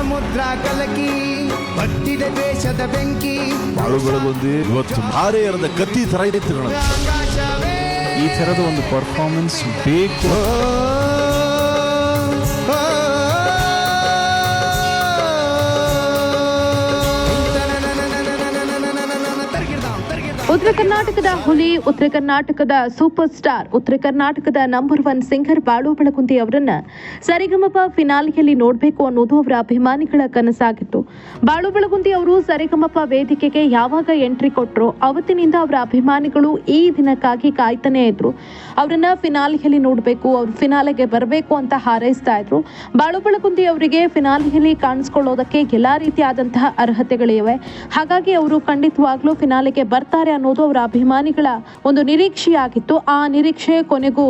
ಸಮುದ್ರ ಕಲಕಿ ಬತ್ತಿದ ದೇಶದ ಬೆಂಕಿ. ಬಾಳು ಬಂದು ಇವತ್ತು ಭಾರೇ ಎರದ ಕತ್ತಿ ತರ ಇದೆ ತಿರ್ಗೋಣ. ಈ ಥರದ ಒಂದು ಪರ್ಫಾರ್ಮೆನ್ಸ್ ಬೇಕು. ಉತ್ತರ ಕರ್ನಾಟಕದ ಹುಲಿ, ಉತ್ತರ ಕರ್ನಾಟಕದ ಸೂಪರ್ ಸ್ಟಾರ್ ಉತ್ತರ ಕರ್ನಾಟಕದ ನಂಬರ್ ಒನ್ ಸಿಂಗರ್ ಬಾಳು ಬೆಳಗುಂದಿ ಅವರನ್ನ ಸರಿಗಮಪ ಫಿನಾಲಿಯಲ್ಲಿ ನೋಡಬೇಕು ಅನ್ನೋದು ಅವರ ಅಭಿಮಾನಿಗಳ ಕನಸಾಗಿತ್ತು. ಬಾಳು ಬೆಳಗುಂದಿ ಅವರು ಸರಿಗಮಪ ವೇದಿಕೆಗೆ ಯಾವಾಗ ಎಂಟ್ರಿ ಕೊಟ್ಟರು ಅವತ್ತಿನಿಂದ ಅವರ ಅಭಿಮಾನಿಗಳು ಈ ದಿನಕ್ಕಾಗಿ ಕಾಯ್ತಾನೆ ಇದ್ರು. ಅವರನ್ನ ಫಿನಾಲಿಯಲ್ಲಿ ನೋಡಬೇಕು, ಅವ್ರು ಫಿನಾಲೆಗೆ ಬರಬೇಕು ಅಂತ ಹಾರೈಸ್ತಾ ಇದ್ರು. ಬಾಳು ಬೆಳಗುಂದಿ ಅವರಿಗೆ ಫಿನಾಲಿಯಲ್ಲಿ ಕಾಣಿಸ್ಕೊಳ್ಳೋದಕ್ಕೆ ಎಲ್ಲಾ ರೀತಿಯಾದಂತಹ ಅರ್ಹತೆಗಳಿವೆ. ಹಾಗಾಗಿ ಅವರು ಖಂಡಿತವಾಗ್ಲೂ ಫಿನಾಲೆಗೆ ಬರ್ತಾರೆ ಅನ್ನೋದು ಅವರ ಅಭಿಮಾನಿಗಳ ಒಂದು ನಿರೀಕ್ಷೆಯಾಗಿತ್ತು. ಆ ನಿರೀಕ್ಷೆ ಕೊನೆಗೂ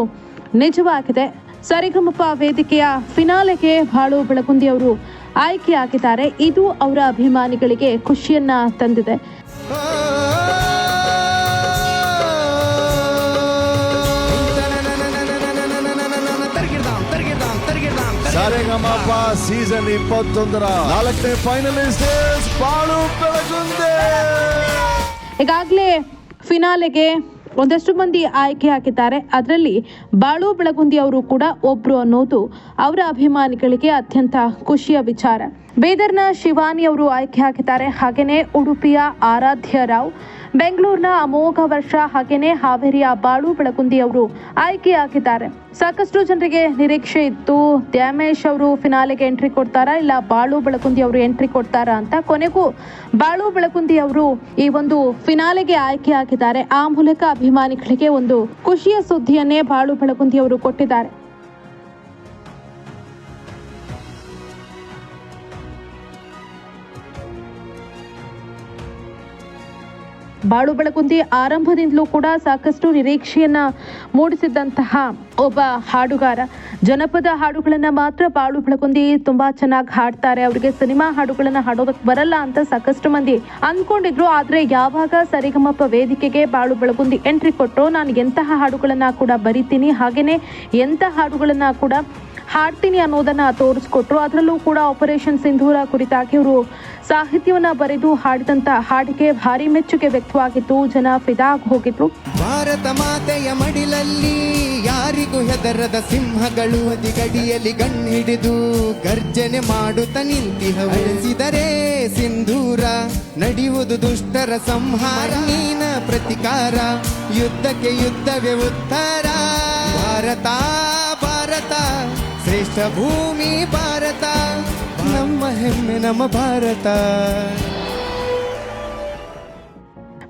ನಿಜವಾಗಿದೆ. ಸರಿಗಮಪ ವೇದಿಕೆಯ ಫಿನಾಲೆಗೆ ಬಾಳು ಬೆಳಗುಂದಿ ಅವರು ಆಯ್ಕೆಯಾಗಿದ್ದಾರೆ. ಇದು ಅವರ ಅಭಿಮಾನಿಗಳಿಗೆ ಖುಷಿಯನ್ನ ತಂದಿದೆ. ಸಾರೆಗಮಪ ಸೀಸನ್ ಇಪ್ಪತ್ತೊಂದರ ನಾಲ್ಕನೇ ಫೈನಲಿಸ್ಟ್ ಬಾಳು ಈಗಾಗಲೇ ಫಿನಾಲೆಗೆ ಒಂದಷ್ಟು ಮಂದಿ ಆಯ್ಕೆ ಹಾಕಿದ್ದಾರೆ. ಅದರಲ್ಲಿ ಬಾಳು ಬೆಳಗುಂದಿ ಅವರು ಕೂಡ ಒಬ್ರು ಅನ್ನೋದು ಅವರ ಅಭಿಮಾನಿಗಳಿಗೆ ಅತ್ಯಂತ ಖುಷಿಯ ವಿಚಾರ. ಬೀದರ್ನ ಶಿವಾನಿ ಅವರು ಆಯ್ಕೆ ಹಾಕಿದ್ದಾರೆ. ಹಾಗೆಯೇ ಉಡುಪಿಯ ಆರಾಧ್ಯ ರಾವ್ ಬೆಂಗಳೂರಿನ ಅಮೋಘ ವರ್ಷ ಹಾಗೆಯೇ ಹಾವೇರಿಯ ಬಾಳು ಬೆಳಗುಂದಿ ಅವರು ಆಯ್ಕೆಯಾಗಿದ್ದಾರೆ. ಸಾಕಷ್ಟು ಜನರಿಗೆ ನಿರೀಕ್ಷೆ ಇತ್ತು. ದ್ಯಾಮೇಶ್ ಅವರು ಫಿನಾಲೆಗೆ ಎಂಟ್ರಿ ಕೊಡ್ತಾರಾ ಇಲ್ಲ ಬಾಳು ಬೆಳಗುಂದಿ ಅವರು ಎಂಟ್ರಿ ಕೊಡ್ತಾರಾ ಅಂತ ಕೊನೆಗೂ ಬಾಳು ಬೆಳಗುಂದಿ ಅವರು ಈ ಒಂದು ಫಿನಾಲೆಗೆ ಆಯ್ಕೆಯಾಗಿದ್ದಾರೆ. ಆ ಮೂಲಕ ಅಭಿಮಾನಿಗಳಿಗೆ ಒಂದು ಖುಷಿಯ ಸುದ್ದಿಯನ್ನೇ ಬಾಳು ಬೆಳಗುಂದಿ ಅವರು ಕೊಟ್ಟಿದ್ದಾರೆ. ಬಾಳು ಬೆಳಗುಂದಿ ಆರಂಭದಿಂದಲೂ ಕೂಡ ಸಾಕಷ್ಟು ನಿರೀಕ್ಷೆಯನ್ನ ಮೂಡಿಸಿದ್ದಂತಹ ಒಬ್ಬ ಹಾಡುಗಾರ. ಜನಪದ ಹಾಡುಗಳನ್ನ ಮಾತ್ರ ಬಾಳು ಬೆಳಗುಂದಿ ತುಂಬಾ ಚೆನ್ನಾಗಿ ಹಾಡ್ತಾರೆ. ಅವರಿಗೆ ಸಿನಿಮಾ ಹಾಡುಗಳನ್ನ ಹಾಡೋದಕ್ಕೆ ಬರಲ್ಲ ಅಂತ ಸಾಕಷ್ಟು ಮಂದಿ ಅಂದ್ಕೊಂಡಿದ್ರು ಆದ್ರೆ ಯಾವಾಗ ಸರಿಗಮಪ್ಪ ವೇದಿಕೆಗೆ ಬಾಳು ಬೆಳಗುಂದಿ ಎಂಟ್ರಿ ಕೊಟ್ಟರು, ನಾನು ಎಂತಹ ಹಾಡುಗಳನ್ನ ಕೂಡ ಬರಿತೀನಿ. ಹಾಗೇನೆ ಎಂಥ ಹಾಡುಗಳನ್ನ ಕೂಡ ಹಾಡ್ತೀನಿ ಅನ್ನೋದನ್ನ ತೋರಿಸ್ಕೊಟ್ರು. ಅದರಲ್ಲೂ ಕೂಡ ಆಪರೇಷನ್ ಸಿಂಧೂರ ಕುರಿತಾಗಿ ಅವರು ಸಾಹಿತ್ಯವನ್ನ ಬರೆದು ಹಾಡಿದಂತ ಹಾಡಿಗೆ ಭಾರಿ ಮೆಚ್ಚುಗೆ ವ್ಯಕ್ತವಾಗಿತ್ತು ಜನ ಫಿದಾಗ್ ಹೋಗಿದ್ರು. ಭಾರತ ಮಾತೆಯ ಮಡಿಲಲ್ಲಿ ಯಾರಿಗೂ ಹೆದರದ ಸಿಂಹಗಳು ಅದಿಗಡಿಯಲ್ಲಿ ಗಣ್ಣಿಡಿದು ಗರ್ಜನೆ ಮಾಡುತ್ತ ನಿಂತಿಹವಳಿಸಿದರೆ ಸಿಂಧೂರ ನಡೆಯುವುದು ದುಷ್ಟರ ಸಂಹಾರ ನೀನ ಪ್ರತಿಕಾರ, ಯುದ್ಧಕ್ಕೆ ಯುದ್ಧವೇ ಉತ್ತರ. ಭಾರತ ಭಾರತ. ಶ್ರೇಷ್ಠ ಭೂಮಿ ಭಾರತ ನಮ್ಮ ಹೆಮ್ಮೆ ನಮ್ಮ ಭಾರತ.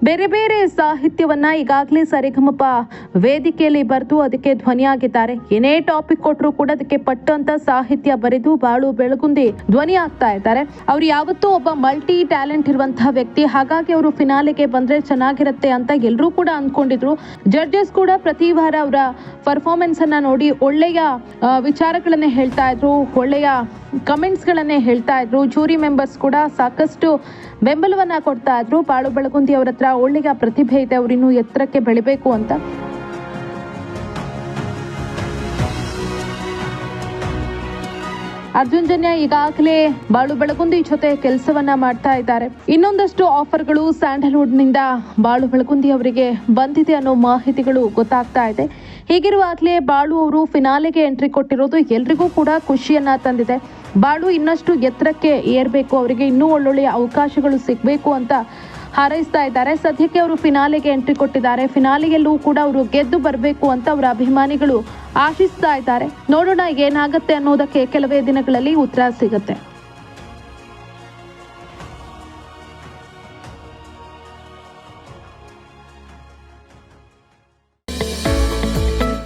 ಬೇರೆ ಬೇರೆ ಸಾಹಿತ್ಯವನ್ನ ಈಗಾಗಲೇ ಸರಿಗಮಪ ವೇದಿಕೆಯಲ್ಲಿ ಬರೆದು ಅದಕ್ಕೆ ಧ್ವನಿಯಾಗಿದ್ದಾರೆ. ಏನೇ ಟಾಪಿಕ್ ಕೊಟ್ಟರು ಕೂಡ ಅದಕ್ಕೆ ಪಟ್ಟಂತ ಸಾಹಿತ್ಯ ಬರೆದು ಬಾಳು ಬೆಳಗುಂದಿ ಧ್ವನಿ ಆಗ್ತಾ ಇದ್ದಾರೆ. ಅವ್ರು ಯಾವತ್ತೂ ಒಬ್ಬ ಮಲ್ಟಿ ಟ್ಯಾಲೆಂಟ್ ಇರುವಂತಹ ವ್ಯಕ್ತಿ. ಹಾಗಾಗಿ ಅವರು ಫಿನಾಲೆಗೆ ಬಂದ್ರೆ ಚೆನ್ನಾಗಿರುತ್ತೆ ಅಂತ ಎಲ್ಲರೂ ಕೂಡ ಅಂದ್ಕೊಂಡಿದ್ರು ಜಡ್ಜಸ್ ಕೂಡ ಪ್ರತಿ ವಾರ ಅವರ ಪರ್ಫಾರ್ಮೆನ್ಸ್ ಅನ್ನ ನೋಡಿ ಒಳ್ಳೆಯ ವಿಚಾರಗಳನ್ನ ಹೇಳ್ತಾ ಇದ್ರು, ಒಳ್ಳೆಯ ಕಮೆಂಟ್ಸ್ ಗಳನ್ನೇ ಹೇಳ್ತಾ ಇದ್ರು. ಜೂರಿ ಮೆಂಬರ್ಸ್ ಕೂಡ ಸಾಕಷ್ಟು ಬೆಂಬಲವನ್ನ ಕೊಡ್ತಾ ಇದ್ರು. ಬಾಳು ಬೆಳಗುಂದಿ ಅವರ ಹತ್ರ ಒಳ್ಳೆಯ ಪ್ರತಿಭೆ ಇದೆ. ಅವ್ರು ಇನ್ನೂ ಎತ್ತರಕ್ಕೆ ಬೆಳಿಬೇಕು ಅಂತ. ಅರ್ಜುನ್ ಜನ್ಯ ಈಗಾಗಲೇ ಬಾಳು ಬೆಳಗುಂದಿ ಜೊತೆ ಕೆಲಸವನ್ನ ಮಾಡ್ತಾ ಇದ್ದಾರೆ. ಇನ್ನೊಂದಷ್ಟು ಆಫರ್ಗಳು ಸ್ಯಾಂಡಲ್ವುಡ್ನಿಂದ ಬಾಳು ಬೆಳಗುಂದಿ ಅವರಿಗೆ ಬಂದಿದೆ ಅನ್ನೋ ಮಾಹಿತಿಗಳು ಗೊತ್ತಾಗ್ತಾ ಇದೆ. ಹೀಗಿರುವಾಗಲೇ ಬಾಳು ಅವರು ಫಿನಾಲೆಗೆ ಎಂಟ್ರಿ ಕೊಟ್ಟಿರೋದು ಎಲ್ರಿಗೂ ಕೂಡ ಖುಷಿಯನ್ನ ತಂದಿದೆ. ಬಾಳು ಇನ್ನಷ್ಟು ಎತ್ತರಕ್ಕೆ ಏರ್ಬೇಕು, ಅವರಿಗೆ ಇನ್ನೂ ಒಳ್ಳೊಳ್ಳೆಯ ಅವಕಾಶಗಳು ಸಿಗಬೇಕು ಅಂತ ಹಾರೈಸ್ತಾ ಇದ್ದಾರೆ. ಸದ್ಯಕ್ಕೆ ಅವರು ಫಿನಾಲೆಗೆ ಎಂಟ್ರಿ ಕೊಟ್ಟಿದ್ದಾರೆ. ಫಿನಾಲೆಯಲ್ಲೂ ಕೂಡ ಅವರು ಗೆದ್ದು ಬರಬೇಕು ಅಂತ ಅವರ ಅಭಿಮಾನಿಗಳು ಆಶಿಸ್ತಾ ಇದ್ದಾರೆ. ನೋಡೋಣ ಏನಾಗುತ್ತೆ ಅನ್ನೋದಕ್ಕೆ ಕೆಲವೇ ದಿನಗಳಲ್ಲಿ ಉತ್ತರ ಸಿಗುತ್ತೆ.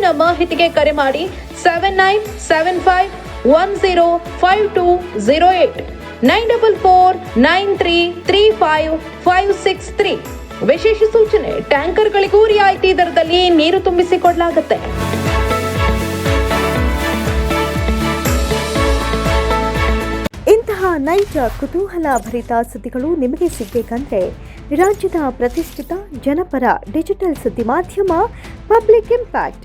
ಹೆಚ್ಚಿನ ಮಾಹಿತಿಗೆ ಕರೆ ಮಾಡಿ seven nine seven five one zero five two zero eight nine double four nine three three five five six three ವಿಶೇಷ ಸೂಚನೆ, ಟ್ಯಾಂಕರ್ಗಳಿಗೂ ರಿಯಾಯಿತಿ ದರದಲ್ಲಿ ನೀರು ತುಂಬಿಸಿಕೊಡಲಾಗುತ್ತೆ. ಇಂತಹ ನೈಜ, ಕುತೂಹಲ ಭರಿತ ಸುದ್ದಿಗಳು ನಿಮಗೆ ಸಿಗಬೇಕಂದ್ರೆ ರಾಜ್ಯದ ಪ್ರತಿಷ್ಠಿತ ಜನಪರ ಡಿಜಿಟಲ್ ಸುದ್ದಿ ಮಾಧ್ಯಮ ಪಬ್ಲಿಕ್ ಇಂಪ್ಯಾಕ್ಟ್.